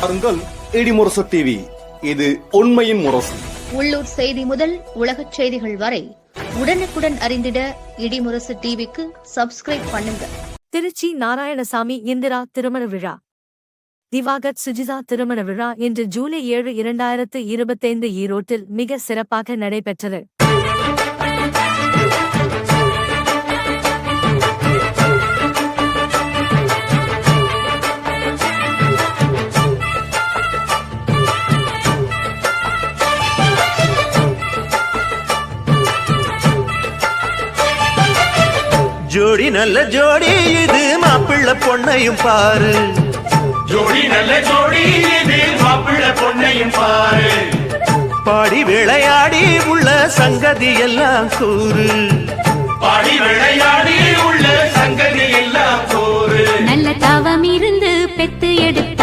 பாருங்கள் இடிமுரசு டிவி இது உண்மையின் முரசு. உள்ளூர் செய்தி முதல் உலகச் செய்திகள் வரை உடனுக்குடன் அறிந்திட இடிமுரசு டிவிக்கு சப்ஸ்கிரைப் பண்ணுங்க. திருச்சி நாராயணசாமி இந்திரா திருமண விழா. திவாகர் சுஜிதா திருமண விழா இன்று ஜூலை ஏழு இரண்டாயிரத்து இருபத்தைந்து ஈரோட்டில் மிக சிறப்பாக நடைபெற்றது. நல்ல ஜோடி இது மாப்பிள்ளை பொண்ணையும் பாரு. ஜோடி நல்ல ஜோடி இது மாப்பிள்ள பொண்ணையும் பாரு. பாடி விளையாடி உள்ள சங்கதி எல்லாம் கூறு. பாடி விளையாடி உள்ள சங்கதி எல்லாம் போரு நல்ல தவம் இருந்து பெத்து எடுத்த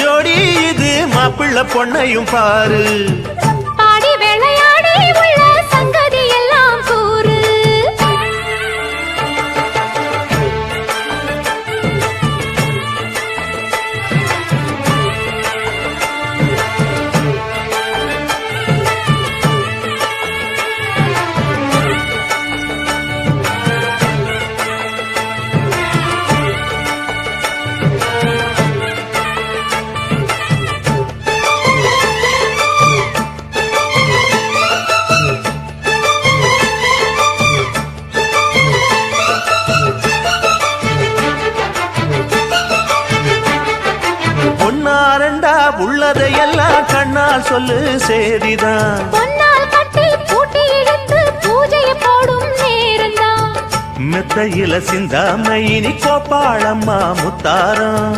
ஜோடி இது மாப்பிள்ள பொண்ணையும் பாரு. சொல்லு சேதிதான். மெத்தையில சிந்தாம இனி கோப்பாளம்மா முத்தாரம்.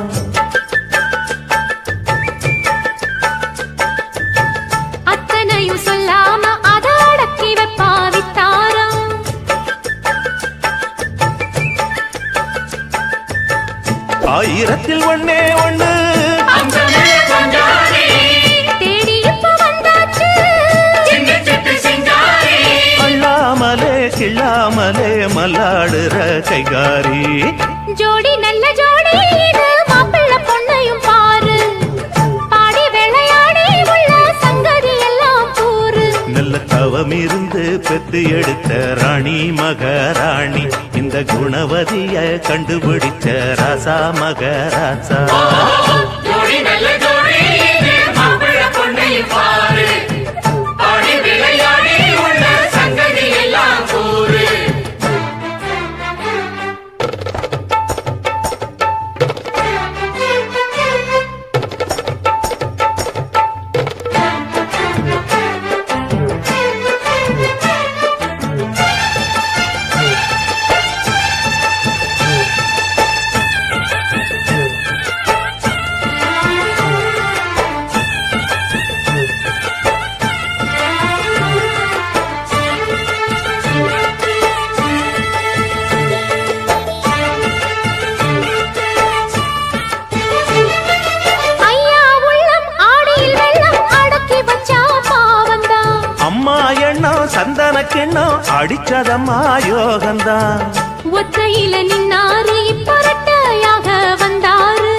இருந்து பெத்து எடுத்த ராணி மகராணி. இந்த குணவதிய கண்டுபிடிச்ச ராசா மகராசா. கிண்ணம் அடிச்சதம்மா யோகந்தான் ஒத்தையில நின்னாரு இப்ப ரெட்டையாக வந்தாரு.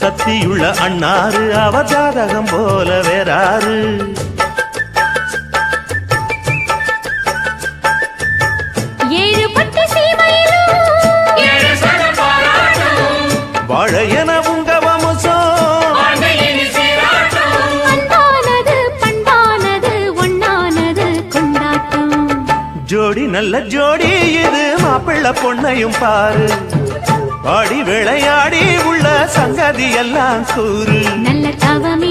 சத்தியுள்ள அண்ணாரு அவ ஜாதகம் போல வேறாரு. நல்ல ஜோடி இது மாப்பிள்ள பொண்ணையும் பாரு. பாடி விளையாடி உள்ள சங்கதி எல்லாம் கூறு. நல்ல தவம்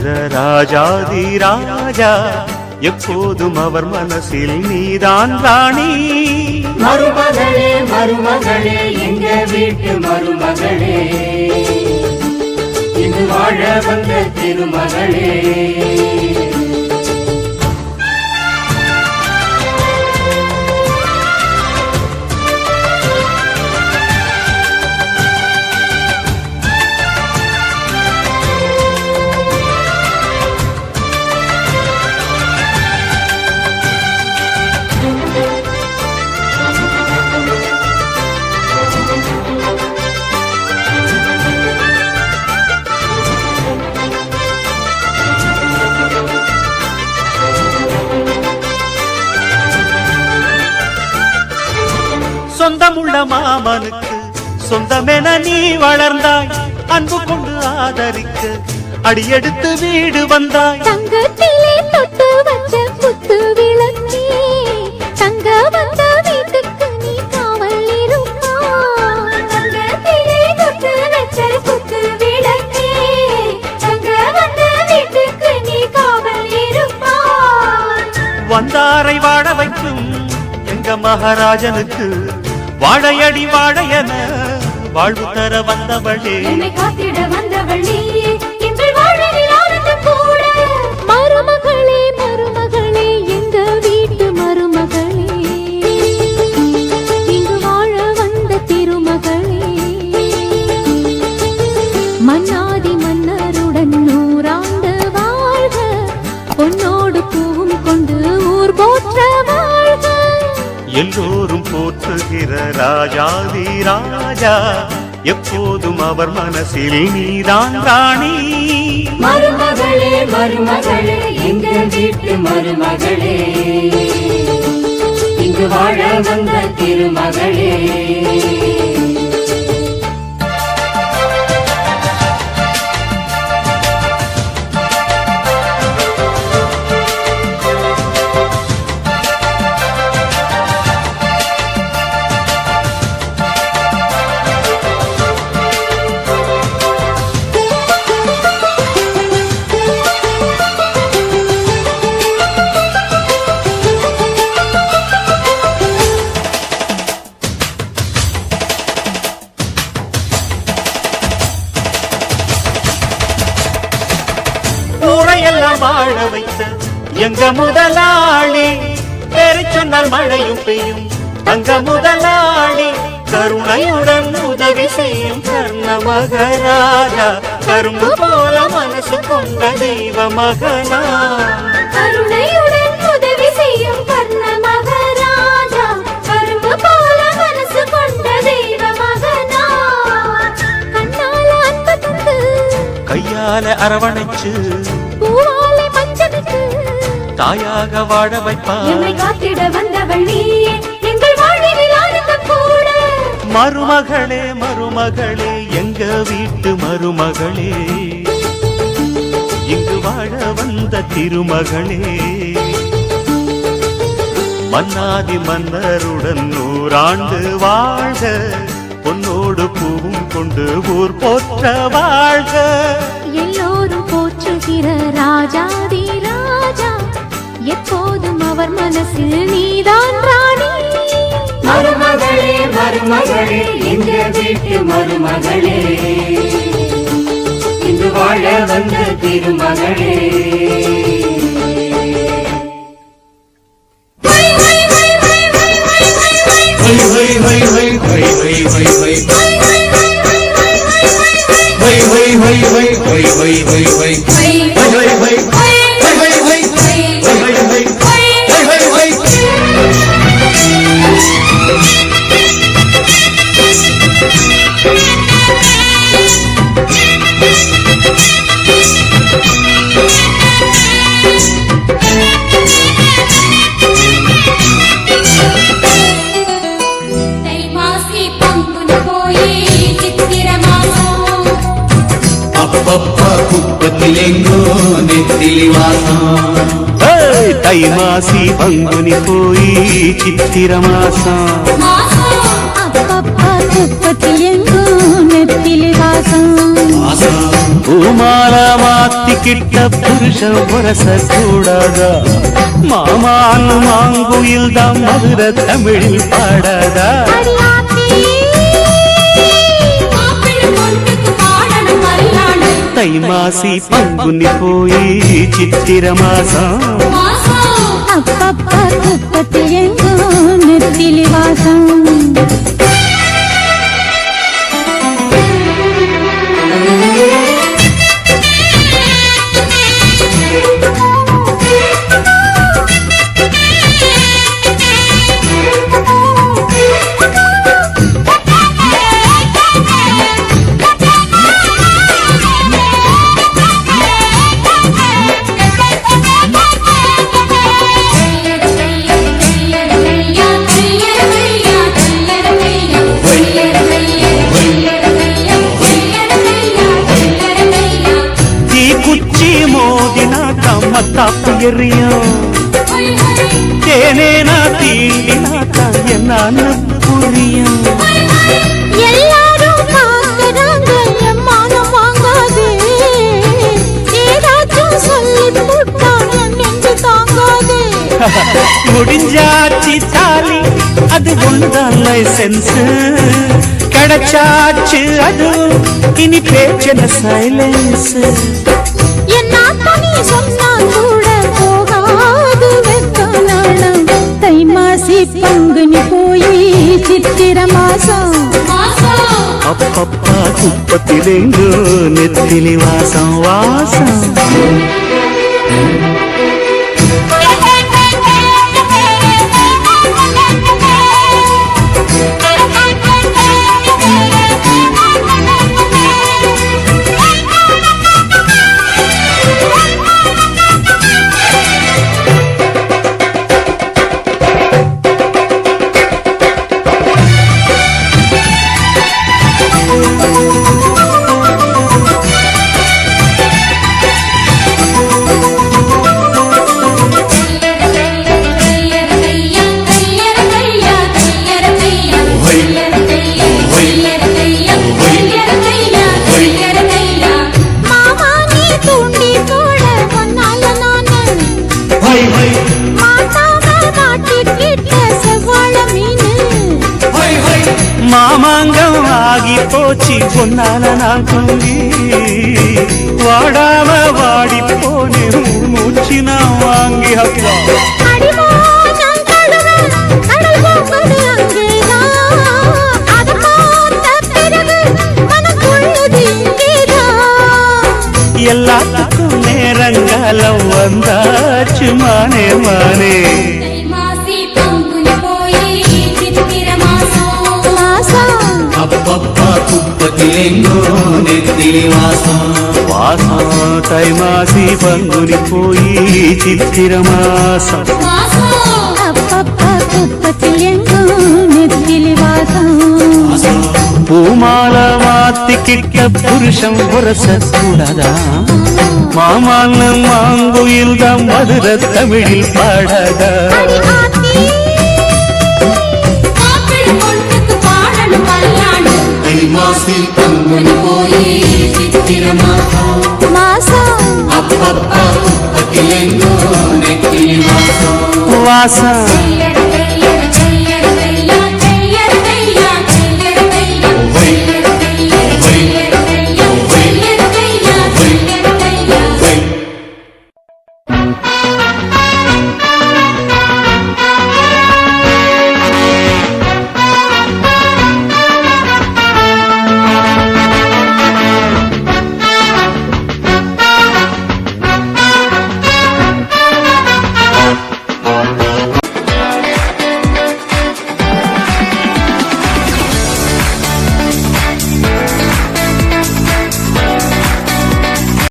வீர ராஜாதி ராஜா எப்போதும் அவர் மனசில் நீதான் ராணி. மருமகளே மருமகளே எங்க வீட்டு மருமகளே? இது வாழ வந்த திருமகளே. சொந்தமுள்ள மாமனுக்கு சொந்தமென நீ வளர்ந்தாய். அன்பு கொண்டு ஆதரிக்க அடியெடுத்து வீடு வந்தாய். தங்கத்திலே தொட்டு வச்ச குத்து விளக்கே தங்க வந்த வீட்டுக்கு நீ காவல் இருப்பா தங்கத்திலே தொட்டு வச்ச குத்து விளக்கே தங்க வந்த வீட்டுக்கு நீ காவல் வந்தாரை வாழ வைக்கும் எங்க மகாராஜனுக்கு வாழையடி வாழையன வாழ்வு தர வந்தவளே. காத்திட வந்தவள் நீயே. இன்று வாழலில் ஆனந்தம் கூட. மருமகளே மருமகளே எங்க வீட்டு மருமகளே? இங்கு வாழ வந்த திருமகளே. மன்னாதி மன்னருடன் நூறாண்டு வாழ்க. பொன்னோடு பூவும் கொண்டு ஊர் போற்ற வாழ்க. எல்லோரும் இருக்கிற ராஜாதி ராஜா எப்போதும் அவர் மனசில் நீதான் ராணி. மருமகளே மருமகளே எங்கள் வீட்டு மருமகளே? இங்கு வாழ வந்த திருமகளே. வாழ வைத்த எங்க முதலாளி. பேரை சொன்னால் மழையும் பெய்யும். தங்க முதலாளி கருணையுடன் உதவி செய்யும் கர்ண மகராஜா. கரும்பு போல மனசு கொண்ட தெய்வ மகனா. கருணையுடன் உதவி செய்யும் கர்ண மகாராஜா. கரும்பு போல மனசு கொண்ட தெய்வ மகனா. கண்ணால அன்பு கையால அரவணைச்சு தாயாக வாழ எம்மை காத்திட வந்தவள் நீயே மருமகளே மருமகளே எங்க வீட்டு மருமகளே? இங்கு வாழ வந்த திருமகளே. மன்னாதி மன்னருடன் நூறாண்டு வாழ்க. பொன்னோடு பூவும் கொண்டு ஊர் போற்ற வாழ்க. எல்லோரும் போற்றுகிற ராஜாதி ராஜா எப்போதும் அவர் மனசில் நீதான் ராணி மருமகளே மருமகளே எங்க வீட்டு மருமகளே இங்கு வாழ வந்த திருமகளே தை மாசம். மாசம். அப்பப்பா குப்பத்தில் எங்கும் நெத்திலி வாசம். వాసం பூமால மாத்திக்கிட்ட புருஷன் புரச கூடாதா மாமான் மாங்குயில் தான் மதுர தமிழில் பாடாதா. తైమాసి పంగుని పోయి చిత్తిరమాస. అప్పప్ప కుప్ప తియంగు నెత్తిలి ஏதாச்சும் சொல்லி போட்டா என் நெஞ்சு தாங்காதே. முடிஞ்சாச்சு தாலி அது ஒண்ணுதான் லைசன்ஸ். கிடைச்சாச்சு அது இனி பேச்சன சைலன்ஸ் என் நாத்தனி சொன்னா నెత్తిర మాసం. అప్పప్ప కుప్పతిలేండు నెత్తిలి వాసం వాసం. செவ்வாழ மீனு. மாமாங்கம் ஆகி போச்சு பொன்னால நான் கொங்கி வாடாம வாடி போனே மூச்சு நான் வாங்கி அப்பா எல்லாத்துக்கும் நேரங்காலம் வந்தாச்சு மானே மானே மாசி பங்குனி போய் சித்திர மாசம் மாசம் அப்பப்பா குப்பத்திலெங்கோ நெத்திலி வாசம் பூமால மாத்திக்கிட்ட புருஷன் புரச கூடாதா மாமான மாங்குயில் தான் மதுர தமிழில் பாடாதா? தை